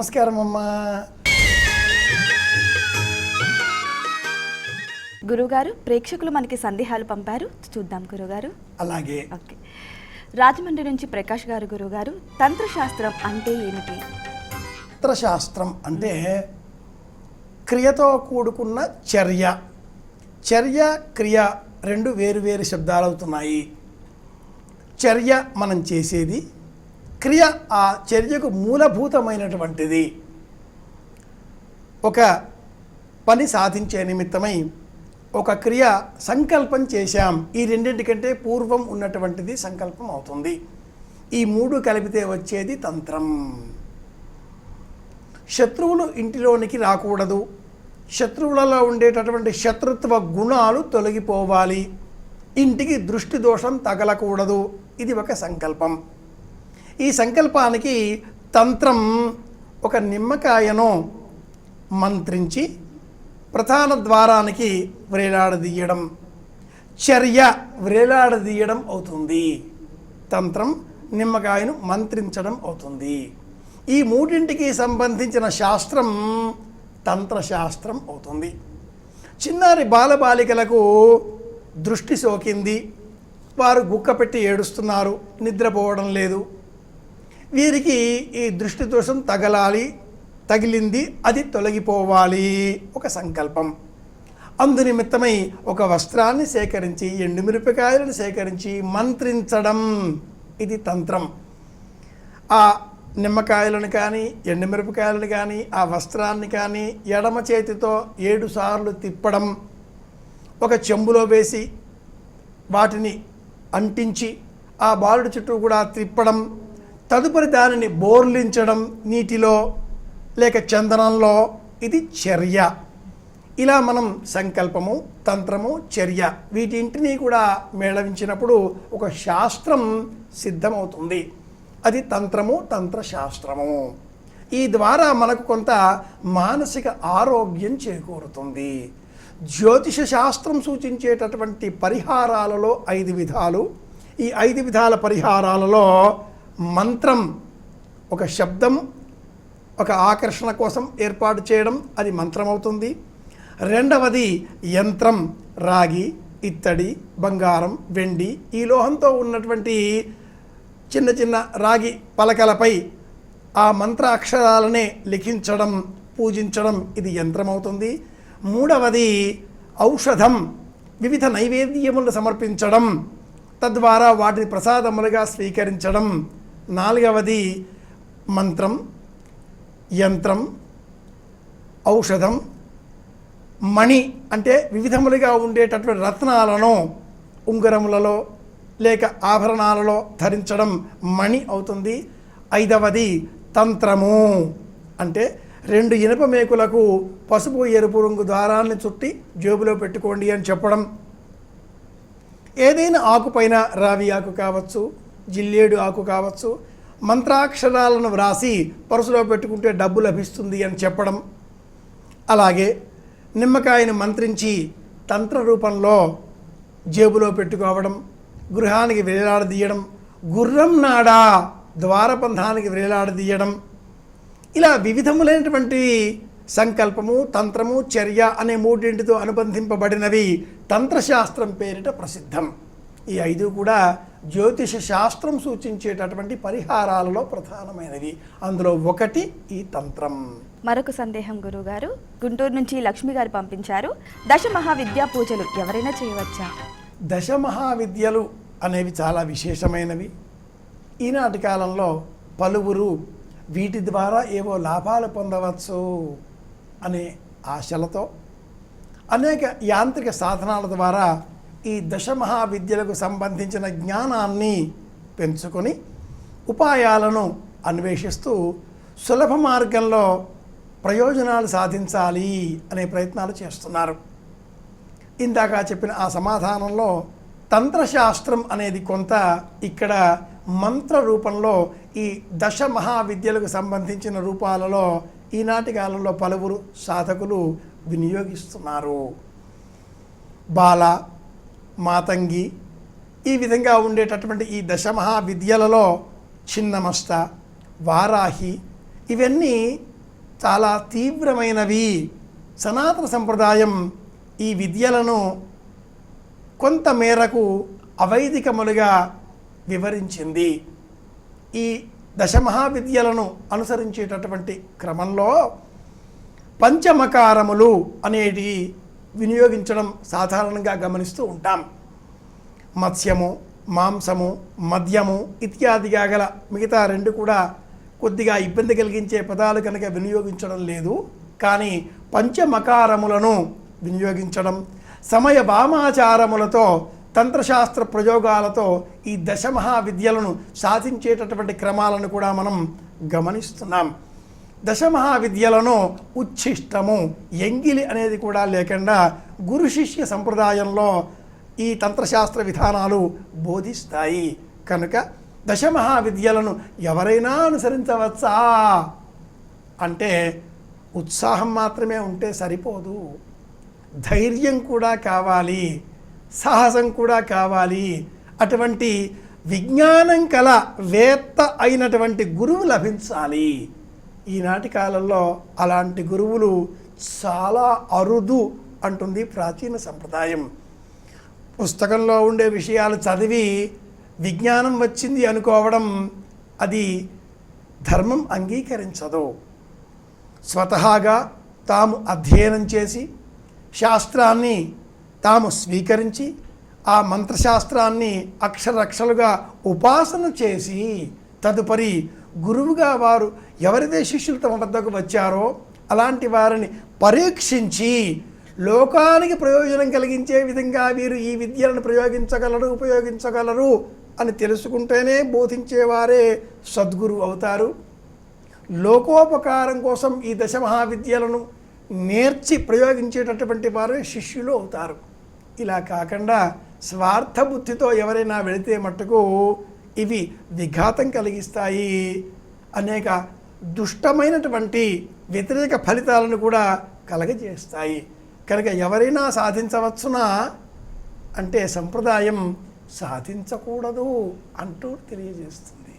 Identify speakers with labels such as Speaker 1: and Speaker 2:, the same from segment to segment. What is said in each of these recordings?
Speaker 1: నమస్కారం అమ్మా.
Speaker 2: గురుగారు ప్రేక్షకులు మనకి సందేహాలు పంపారు. చూద్దాం గురుగారు
Speaker 1: అలాగే.
Speaker 2: ఓకే. రాజమండ్రి నుంచి ప్రకాష్ గారు గురుగారు తంత్రశాస్త్రం అంటే ఏమిటి?
Speaker 1: శాస్త్రం అంటే క్రియతో కూడుకున్న చర్య. చర్య క్రియ రెండు వేరు వేరు శబ్దాలు అవుతున్నాయి. చర్య మనం చేసేది క్రియ ఆ చర్యకు మూలభూతమైనటువంటిది. ఒక పని సాధించే నిమిత్తమై ఒక క్రియ సంకల్పం చేశాం. ఈ రెండింటికంటే పూర్వం ఉన్నటువంటిది సంకల్పం అవుతుంది. ఈ మూడు కలిపితే వచ్చేది తంత్రం. శత్రువులు ఇంటిలోనికి రాకూడదు. శత్రువులలో ఉండేటటువంటి శత్రుత్వ గుణాలు తొలగిపోవాలి. ఇంటికి దృష్టి దోషం తగలకూడదు. ఇది ఒక సంకల్పం. ఈ సంకల్పానికి తంత్రం ఒక నిమ్మకాయను మంత్రించి ప్రధాన ద్వారానికి వ్రేలాడదీయడం చర్య వ్రేలాడదీయడం అవుతుంది. తంత్రం నిమ్మకాయను మంత్రించడం అవుతుంది. ఈ మూడింటికి సంబంధించిన శాస్త్రం తంత్రశాస్త్రం అవుతుంది. చిన్నారి బాలబాలికలకు దృష్టి సోకింది. వారు గుక్క పెట్టి ఏడుస్తున్నారు. నిద్రపోవడం లేదు. వీరికి ఈ దృష్టి దోషం తగలాలి తగిలింది అది తొలగిపోవాలి. ఒక సంకల్పం. అందునిమిత్తమై ఒక వస్త్రాన్ని సేకరించి ఎండుమిరపకాయలను సేకరించి మంత్రించడం ఇది తంత్రం. ఆ నిమ్మకాయలను కానీ ఎండుమిరపకాయలను కానీ ఆ వస్త్రాన్ని కానీ ఎడమ చేతితో ఏడు సార్లు తిప్పడం. ఒక చెంబులో వేసి వాటిని అంటించి ఆ బాలుడి చుట్టూ కూడా తిప్పడం. తదుపరి దానిని బోర్లించడం నీటిలో లేక చందనంలో ఇది చర్య. ఇలా మనం సంకల్పము తంత్రము చర్య వీటింటిని కూడా మేళవించినప్పుడు ఒక శాస్త్రం సిద్ధమవుతుంది. అది తంత్రము తంత్రశాస్త్రము. ఈ ద్వారా మనకు కొంత మానసిక ఆరోగ్యం చేకూరుతుంది. జ్యోతిష శాస్త్రం సూచించేటటువంటి పరిహారాలలో ఐదు విధాలు. ఈ ఐదు విధాల పరిహారాలలో మంత్రం ఒక శబ్దం ఒక ఆకర్షణ కోసం ఏర్పాటు చేయడం అది మంత్రం అవుతుంది రెండవది యంత్రం రాగి ఇత్తడి బంగారం వెండి ఈ లోహంతో ఉన్నటువంటి చిన్న చిన్న రాగి పలకలపై ఆ మంత్ర అక్షరాలనే లిఖించడం పూజించడం ఇది యంత్రం అవుతుంది మూడవది ఔషధం వివిధ నైవేద్యములను సమర్పించడం తద్వారా వాటిని ప్రసాదములుగా స్వీకరించడం నాలుగవది మంత్రం యంత్రం ఔషధం మణి అంటే వివిధములుగా ఉండేటటువంటి రత్నాలను ఉంగరములలో లేక ఆభరణాలలో ధరించడం మణి అవుతుంది. ఐదవది తంత్రము అంటే రెండు ఇనుప మేకులకు పసుపు ఎరుపు రంగు దారాన్ని చుట్టి జేబులో పెట్టుకోండి అని చెప్పడం. ఏదైనా ఆకుపైన రావి ఆకు కావచ్చు జిల్లేడు ఆకు కావచ్చు మంత్రాక్షరాలను వ్రాసి పరుసులో పెట్టుకుంటే డబ్బు లభిస్తుంది అని చెప్పడం. అలాగే నిమ్మకాయను మంత్రించి తంత్ర రూపంలో జేబులో పెట్టుకోవడం గృహానికి వేలాడదీయడం గుర్రం నాడా ద్వారబంధానికి వేలాడదీయడం. ఇలా వివిధములైనటువంటి సంకల్పము తంత్రము చర్య అనే మూడింటితో అనుబంధింపబడినవి తంత్రశాస్త్రం పేరిట ప్రసిద్ధం. ఈ ఐదు కూడా జ్యోతిష శాస్త్రం సూచించేటటువంటి పరిహారాలలో ప్రధానమైనవి. అందులో ఒకటి ఈ తంత్రం.
Speaker 2: మరొక సందేహం గురుగారు గుంటూరు నుంచి లక్ష్మి గారు పంపించారు. దశ మహావిద్యా పూజలు ఎవరైనా చేయవచ్చా?
Speaker 1: దశ మహావిద్యలు అనేవి చాలా విశేషమైనవి. ఈనాటి కాలంలో పలువురు వీటి ద్వారా ఏవో లాభాలు పొందవచ్చు అనే ఆశలతో అనేక యాంత్రిక సాధనాల ద్వారా ఈ దశ మహావిద్యలకు సంబంధించిన జ్ఞానాన్ని పెంచుకొని ఉపాయాలను అన్వేషిస్తూ సులభ మార్గంలో ప్రయోజనాలు సాధించాలి అనే ప్రయత్నాలు చేస్తున్నారు. ఇందాక చెప్పిన ఆ సమాధానంలో తంత్రశాస్త్రం అనేది కొంత ఇక్కడ మంత్ర రూపంలో ఈ దశ మహావిద్యలకు సంబంధించిన రూపాలలో ఈనాటి కాలంలో పలువురు సాధకులు వినియోగిస్తున్నారు. బాల మాతంగి. ఈ విధంగా ఉండేటటువంటి ఈ దశమహా విద్యలలో చిన్నమస్త వారాహి ఇవన్నీ చాలా తీవ్రమైనవి. సనాతన సంప్రదాయం ఈ విద్యలను కొంత మేరకు అవైదికములుగా వివరించింది. ఈ దశమహావిద్యలను అనుసరించేటటువంటి క్రమంలో పంచమకారములు అనేటివి వినియోగించడం సాధారణంగా గమనిస్తూ ఉంటాం. మత్స్యము మాంసము మద్యము ఇత్యాదిగా గల మిగతా రెండు కూడా కొద్దిగా ఇబ్బంది కలిగించే పదాలు కనుక వినియోగించడం లేదు. కానీ పంచమకారములను వినియోగించడం సమయ వామాచారములతో తంత్రశాస్త్ర ప్రయోగాలతో ఈ దశమహా విద్యలను సాధించేటటువంటి క్రమాలను కూడా మనం గమనిస్తున్నాం. దశమహా విద్యలను ఉచ్ఛిష్టము ఎంగిలి అనేది కూడా లేకుండా గురు శిష్య సంప్రదాయంలో ఈ తంత్రశాస్త్ర విధానాలు బోధిస్తాయి. కనుక దశమహా విద్యలను ఎవరైనా అనుసరించవచ్చా? అంటే ఉత్సాహం మాత్రమే ఉంటే సరిపోదు. ధైర్యం కూడా కావాలి. సాహసం కూడా కావాలి. అటువంటి విజ్ఞానం కల వేత్త అయినటువంటి గురువు లభించాలి. ఈనాటి కాలంలో అలాంటి గురువులు చాలా అరుదు అంటుంది ప్రాచీన సంప్రదాయం. పుస్తకంలో ఉండే విషయాలు చదివి విజ్ఞానం వచ్చింది అనుకోవడం అది ధర్మం అంగీకరించదు. స్వతహాగా తాము అధ్యయనం చేసి శాస్త్రాన్ని తాము స్వీకరించి ఆ మంత్రశాస్త్రాన్ని అక్షరక్షలుగా ఉపాసన చేసి తదుపరి గురువుగా వారు ఎవరైతే శిష్యులు తమ వద్దకు వచ్చారో అలాంటి వారిని పరీక్షించి లోకానికి ప్రయోజనం కలిగించే విధంగా వీరు ఈ విద్యలను ప్రయోగించగలరు ఉపయోగించగలరు అని తెలుసుకుంటేనే బోధించేవారే సద్గురు అవుతారు. లోకోపకారం కోసం ఈ దశ మహావిద్యలను నేర్చి ప్రయోగించేటటువంటి వారే శిష్యులు అవుతారు. ఇలా కాకుండా స్వార్థ బుద్ధితో ఎవరైనా వెళితే మట్టుకు ఇవి విఘాతం కలిగిస్తాయి. అనేక దుష్టమైనటువంటి వ్యతిరేక ఫలితాలను కూడా కలగజేస్తాయి. కనుక ఎవరైనా సాధించవచ్చునా? అంటే సంప్రదాయం సాధించకూడదు అంటూ తెలియజేస్తుంది.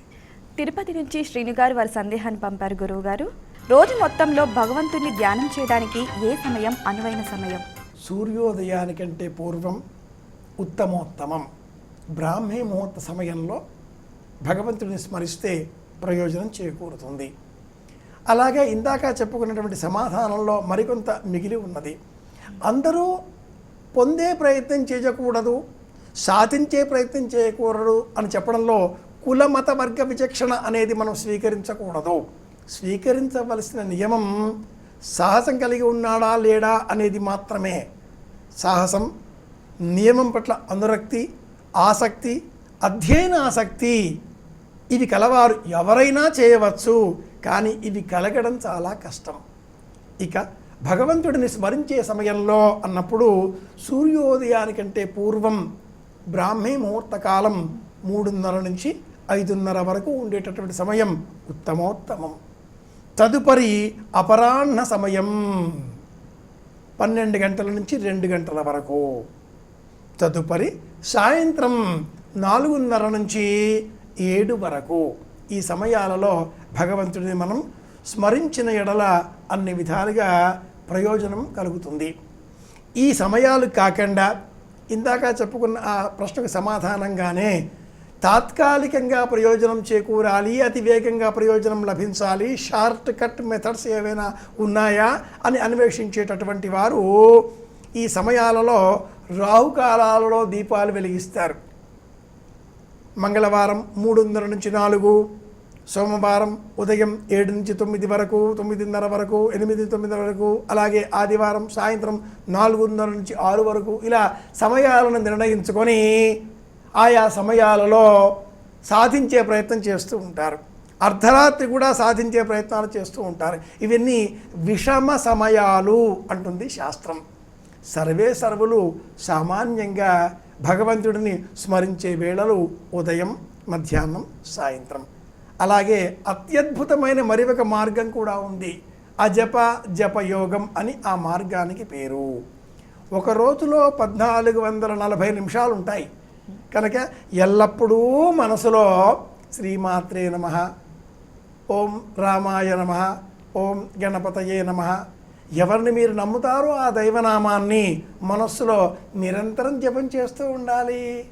Speaker 2: తిరుపతి నుంచి శ్రీను గారు వారి సందేహాన్ని పంపారు గురువు గారు. రోజు మొత్తంలో భగవంతుని ధ్యానం చేయడానికి ఏ సమయం అనువైన సమయం?
Speaker 1: సూర్యోదయానికంటే పూర్వం ఉత్తమోత్తమం. బ్రాహ్మీ ముహూర్త సమయంలో భగవంతుడిని స్మరిస్తే ప్రయోజనం చేకూరుతుంది. అలాగే ఇందాక చెప్పుకున్నటువంటి సమాధానంలో మరికొంత మిగిలి ఉన్నది. అందరూ పొందే ప్రయత్నం చేయకూడదు సాధించే ప్రయత్నం చేయకూడదు అని చెప్పడంలో కుల మత వర్గ విచక్షణ అనేది మనం స్వీకరించకూడదు. స్వీకరించవలసిన నియమం సాహసం కలిగి ఉన్నాడా లేడా అనేది మాత్రమే. సాహసం నియమం పట్ల అనురక్తి ఆసక్తి అధ్యయన ఆసక్తి ఇది కలవారు ఎవరైనా చేయవచ్చు కానీ ఇది కలగడం చాలా కష్టం. ఇక భగవంతుడిని స్మరించే సమయంలో అన్నప్పుడు సూర్యోదయానికంటే పూర్వం బ్రాహ్మీ ముహూర్తకాలం మూడున్నర నుంచి ఐదున్నర వరకు ఉండేటటువంటి సమయం ఉత్తమోత్తమం. తదుపరి అపరాహ్న సమయం పన్నెండు గంటల నుంచి రెండు గంటల వరకు. తదుపరి సాయంత్రం నాలుగున్నర నుంచి ఏడు వరకు. ఈ సమయాలలో భగవంతుడిని మనం స్మరించిన ఎడల అన్ని విధాలుగా ప్రయోజనం కలుగుతుంది. ఈ సమయాలు కాకుండా ఇందాక చెప్పుకున్న ఆ ప్రశ్నకు సమాధానంగానే తాత్కాలికంగా ప్రయోజనం చేకూరాలి అతి వేగంగా ప్రయోజనం లభించాలి షార్ట్ కట్ మెథడ్స్ ఏవైనా ఉన్నాయా అని అన్వేషించేటటువంటి వారు ఈ సమయాలలో రాహుకాలాలలో దీపాలు వెలిగిస్తారు. మంగళవారం మూడున్నర నుంచి నాలుగు సోమవారం ఉదయం ఏడు నుంచి తొమ్మిది వరకు తొమ్మిదిన్నర వరకు ఎనిమిది తొమ్మిది వరకు అలాగే ఆదివారం సాయంత్రం నాలుగున్నర నుంచి ఆరు వరకు ఇలా సమయాలను నిర్ణయించుకొని ఆయా సమయాలలో సాధించే ప్రయత్నం చేస్తూ ఉంటారు. అర్ధరాత్రి కూడా సాధించే ప్రయత్నాలు చేస్తూ ఉంటారు. ఇవన్నీ విషమ సమయాలు అంటుంది శాస్త్రం. సర్వే సర్వులు సామాన్యంగా భగవంతుడిని స్మరించే వేళలు ఉదయం మధ్యాహ్నం సాయంత్రం. అలాగే అత్యద్భుతమైన మరి ఒక మార్గం కూడా ఉంది. అజప జపయోగం అని ఆ మార్గానికి పేరు. ఒక రోజులో పద్నాలుగు వందల నలభై నిమిషాలు ఉంటాయి. కనుక ఎల్లప్పుడూ మనసులో శ్రీమాత్రే నమ. ఓం రామాయ నమ. ఓం గణపతయే నమ. ఎవరిని మీరు నమ్ముతారో ఆ దైవనామాన్ని మనస్సులో నిరంతరం జపం చేస్తూ ఉండాలి.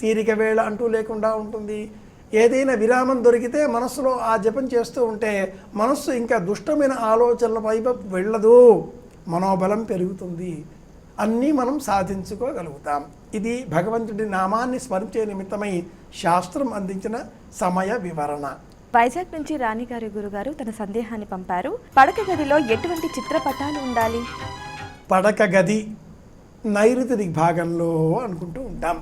Speaker 1: తీరిక వేళ అంటూ లేకుండా ఉంటుంది. ఏదైనా విరామం దొరికితే మనస్సులో ఆ జపం చేస్తూ ఉంటే మనస్సు ఇంకా దుష్టమైన ఆలోచనల వైపు వెళ్ళదు. మనోబలం పెరుగుతుంది. అన్నీ మనం సాధించుకోగలుగుతాం. ఇది భగవంతుడి నామాన్ని స్మరించే నిమిత్తమై శాస్త్రం అందించిన సమయ వివరణ.
Speaker 2: వైజాగ్ నుంచి రాణిగారి గురుగారు తన సందేహాన్ని పంపారు. పడక గదిలో ఎటువంటి చిత్రపటాలు ఉండాలి?
Speaker 1: పడక గది నైరుతి దిగ్భాగంలో అనుకుంటూ ఉంటాం.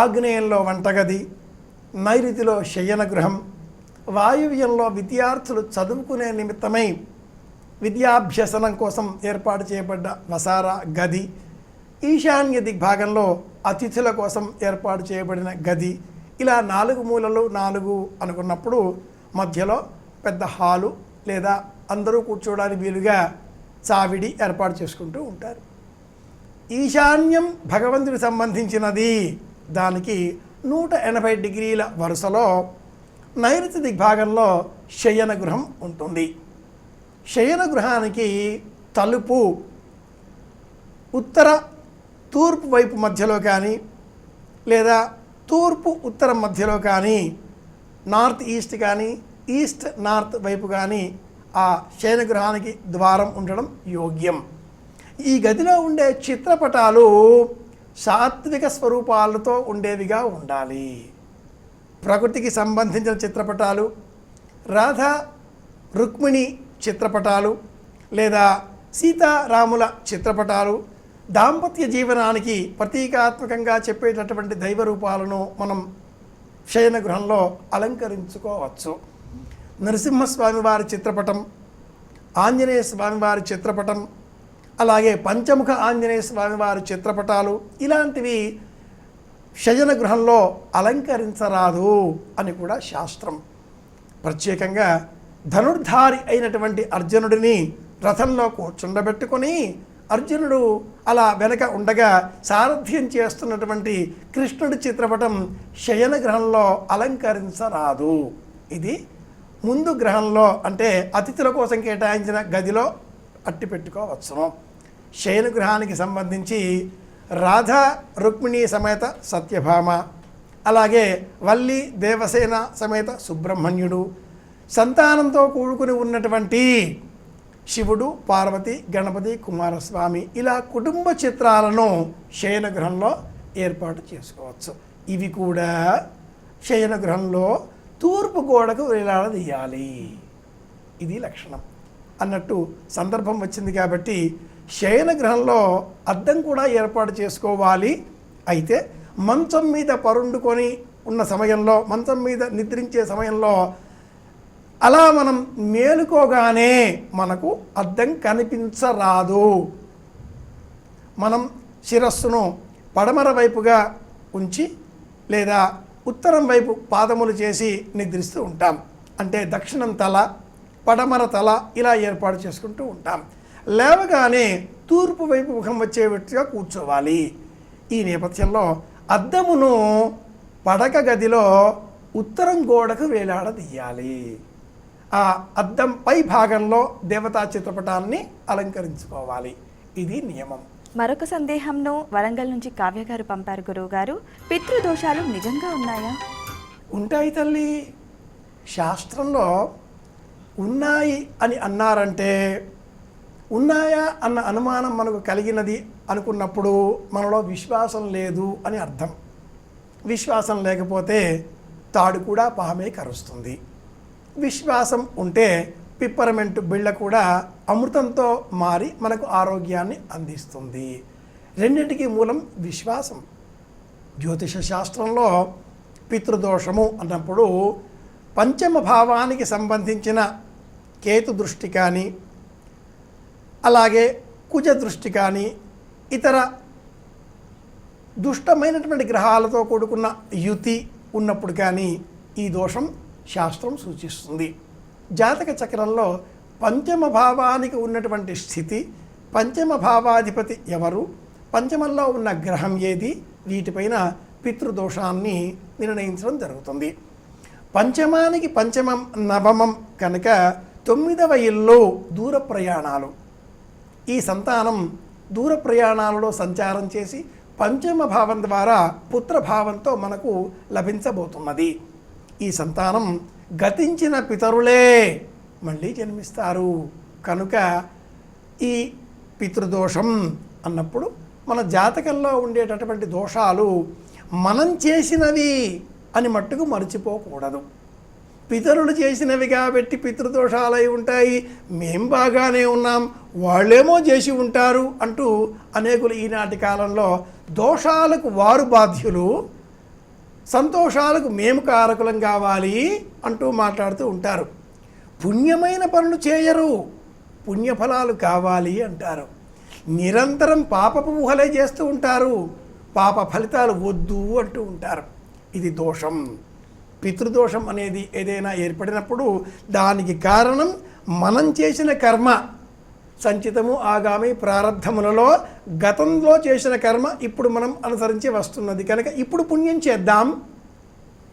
Speaker 1: ఆగ్నేయంలో వంటగది నైరుతిలో శయన గృహం వాయువ్యంలో విద్యార్థులు చదువుకునే నిమిత్తమై విద్యాభ్యసనం కోసం ఏర్పాటు చేయబడ్డ వసార గది ఈశాన్య దిగ్భాగంలో అతిథుల కోసం ఏర్పాటు చేయబడిన గది ఇలా నాలుగు మూలలు నాలుగు అనుకున్నప్పుడు మధ్యలో పెద్ద హాలు లేదా అందరూ కూర్చోవడానికి వీలుగా చావిడి ఏర్పాటు చేసుకుంటూ ఉంటారు. ఈశాన్యం భగవంతుడికి సంబంధించినది దానికి నూట ఎనభై డిగ్రీల వరుసలో నైరుతి దిగ్భాగంలో శయన గృహం ఉంటుంది. శయన గృహానికి తలుపు ఉత్తర తూర్పు వైపు మధ్యలో కానీ లేదా తూర్పు ఉత్తరం మధ్యలో కానీ నార్త్ ఈస్ట్ కానీ ఈస్ట్ నార్త్ వైపు కానీ ఆ శయనగృహానికి ద్వారం ఉండడం యోగ్యం. ఈ గదిలో ఉండే చిత్రపటాలు సాత్విక స్వరూపాలతో ఉండేవిగా ఉండాలి. ప్రకృతికి సంబంధించిన చిత్రపటాలు రాధ రుక్మిణి చిత్రపటాలు లేదా సీతారాముల చిత్రపటాలు దాంపత్య జీవనానికి ప్రతీకాత్మకంగా చెప్పేటటువంటి దైవ రూపాలను మనం శయన గృహంలో అలంకరించుకోవచ్చు. నరసింహస్వామి వారి చిత్రపటం ఆంజనేయ స్వామి వారి చిత్రపటం అలాగే పంచముఖ ఆంజనేయ స్వామి వారి చిత్రపటాలు ఇలాంటివి శయన గృహంలో అలంకరించరాదు అని కూడా శాస్త్రం. ప్రత్యేకంగా ధనుర్ధారి అయినటువంటి అర్జునుడిని రథంలో కూర్చుండబెట్టుకొని అర్జునుడు అలా వెనక ఉండగా సారథ్యం చేస్తున్నటువంటి కృష్ణుడి చిత్రపటం శయన గ్రహంలో అలంకరించరాదు. ఇది ముందు గ్రహంలో అంటే అతిథుల కోసం కేటాయించిన గదిలో అట్టి పెట్టుకోవచ్చును. శయన గ్రహానికి సంబంధించి రాధ రుక్మిణి సమేత సత్యభామ అలాగే వల్లి దేవసేన సమేత సుబ్రహ్మణ్యుడు సంతానంతో కూడుకుని ఉన్నటువంటి శివుడు పార్వతి గణపతి కుమారస్వామి ఇలా కుటుంబ చిత్రాలను శయన ఏర్పాటు చేసుకోవచ్చు. ఇవి కూడా శయన గృహంలో తూర్పు గోడకు వేలాడదీయాలి ఇది లక్షణం. అన్నట్టు సందర్భం వచ్చింది కాబట్టి శయన అద్దం కూడా ఏర్పాటు చేసుకోవాలి. అయితే మంచం మీద పరుండుకొని ఉన్న సమయంలో మంచం మీద నిద్రించే సమయంలో అలా మనం మేలుకోగానే మనకు అద్దం కనిపించరాదు. మనం శిరస్సును పడమర వైపుగా ఉంచి లేదా ఉత్తరం వైపు పాదములు చేసి నిద్రిస్తూ ఉంటాం. అంటే దక్షిణం తల పడమర తల ఇలా ఏర్పాటు చేసుకుంటూ ఉంటాం. లేవగానే తూర్పు వైపు ముఖం వచ్చేటట్టుగా కూర్చోవాలి. ఈ నేపథ్యంలో అద్దమును పడక గదిలో ఉత్తరం గోడకు వేలాడదీయాలి. ఆ అద్దం పై భాగంలో దేవతా చిత్రపటాన్ని అలంకరించుకోవాలి. ఇది నియమం.
Speaker 2: మరొక సందేహంను వరంగల్ నుంచి కావ్య గారు పంపారు గురువు గారు పితృదోషాలు నిజంగా ఉన్నాయా?
Speaker 1: ఉంటాయి తల్లి. శాస్త్రంలో ఉన్నాయి అని అన్నారంటే ఉన్నాయా అన్న అనుమానం మనకు కలిగినది అనుకున్నప్పుడు మనలో విశ్వాసం లేదు అని అర్థం. విశ్వాసం లేకపోతే తాడు కూడా పామే కరుస్తుంది. విశ్వాసం ఉంటే పిప్పరమెంట్ బిళ్ళ కూడా అమృతంతో మారి మనకు ఆరోగ్యాన్ని అందిస్తుంది. రెండింటికి మూలం విశ్వాసం. జ్యోతిష శాస్త్రంలో పితృదోషము అన్నప్పుడు పంచమ భావానికి సంబంధించిన కేతు దృష్టి కానీ అలాగే కుజ దృష్టి కానీ ఇతర దుష్టమైనటువంటి గ్రహాలతో కూడుకున్న యుతి ఉన్నప్పుడు కానీ ఈ దోషం శాస్త్రం సూచిస్తుంది. జాతక చక్రంలో పంచమ భావానికి ఉన్నటువంటి స్థితి పంచమ భావాధిపతి ఎవరు పంచమంలో ఉన్న గ్రహం ఏది వీటిపైన పితృదోషాన్ని నిర్ణయించడం జరుగుతుంది. పంచమానికి పంచమం నవమం కనుక తొమ్మిదవ ఇల్లు దూర ప్రయాణాలు. ఈ సంతానం దూర ప్రయాణాలలో సంచారం చేసి పంచమ భావం ద్వారా పుత్రభావంతో మనకు లభించబోతున్నది. ఈ సంతానం గతించిన పితరులే మళ్ళీ జన్మిస్తారు. కనుక ఈ పితృదోషం అన్నప్పుడు మన జాతకంలో ఉండేటటువంటి దోషాలు మనం చేసినవి అని మట్టుకు మర్చిపోకూడదు. పితరులు చేసినవి కాబట్టి పితృదోషాలై ఉంటాయి. మేం బాగానే ఉన్నాం వాళ్ళేమో చేసి ఉంటారు అంటూ అనేకులు ఈనాటి కాలంలో దోషాలకు వారు బాధ్యులు సంతోషాలకు మేము కారకులం కావాలి అంటూ మాట్లాడుతూ ఉంటారు. పుణ్యమైన పనులు చేయరు పుణ్యఫలాలు కావాలి అంటారు. నిరంతరం పాపపు ఊహలే చేస్తూ ఉంటారు పాప ఫలితాలు వద్దు అంటూ ఉంటారు. ఇది దోషం. పితృదోషం అనేది ఏదైనా ఏర్పడినప్పుడు దానికి కారణం మనం చేసిన కర్మ. సంచితము ఆగామి ప్రారంధములలో గతంలో చేసిన కర్మ ఇప్పుడు మనం అనుసరించి వస్తున్నది. కనుక ఇప్పుడు పుణ్యం చేద్దాం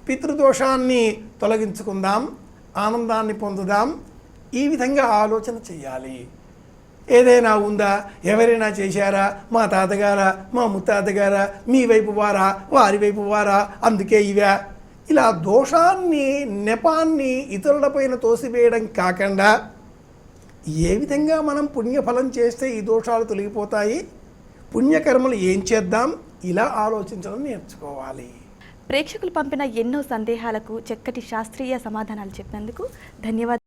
Speaker 1: పితృదోషాన్ని తొలగించుకుందాం ఆనందాన్ని పొందుదాం ఈ విధంగా ఆలోచన చేయాలి. ఏదైనా ఉందా? ఎవరైనా చేశారా? మా తాతగారా? మా ముత్తాతగారా? మీ వైపు వారా? వారి వైపు వారా? అందుకే ఇవా. ఇలా దోషాన్ని నెపాన్ని ఇతరులపైన తోసివేయడం కాకుండా ఏ విధంగా మనం పుణ్యఫలం చేస్తే ఈ దోషాలు తొలగిపోతాయి? పుణ్యకర్మలు ఏం చేద్దాం? ఇలా ఆలోచించడం నేర్చుకోవాలి.
Speaker 2: ప్రేక్షకులు పంపిన ఎన్నో సందేహాలకు చక్కటి శాస్త్రీయ సమాధానాలు చెప్పినందుకు ధన్యవాదాలు.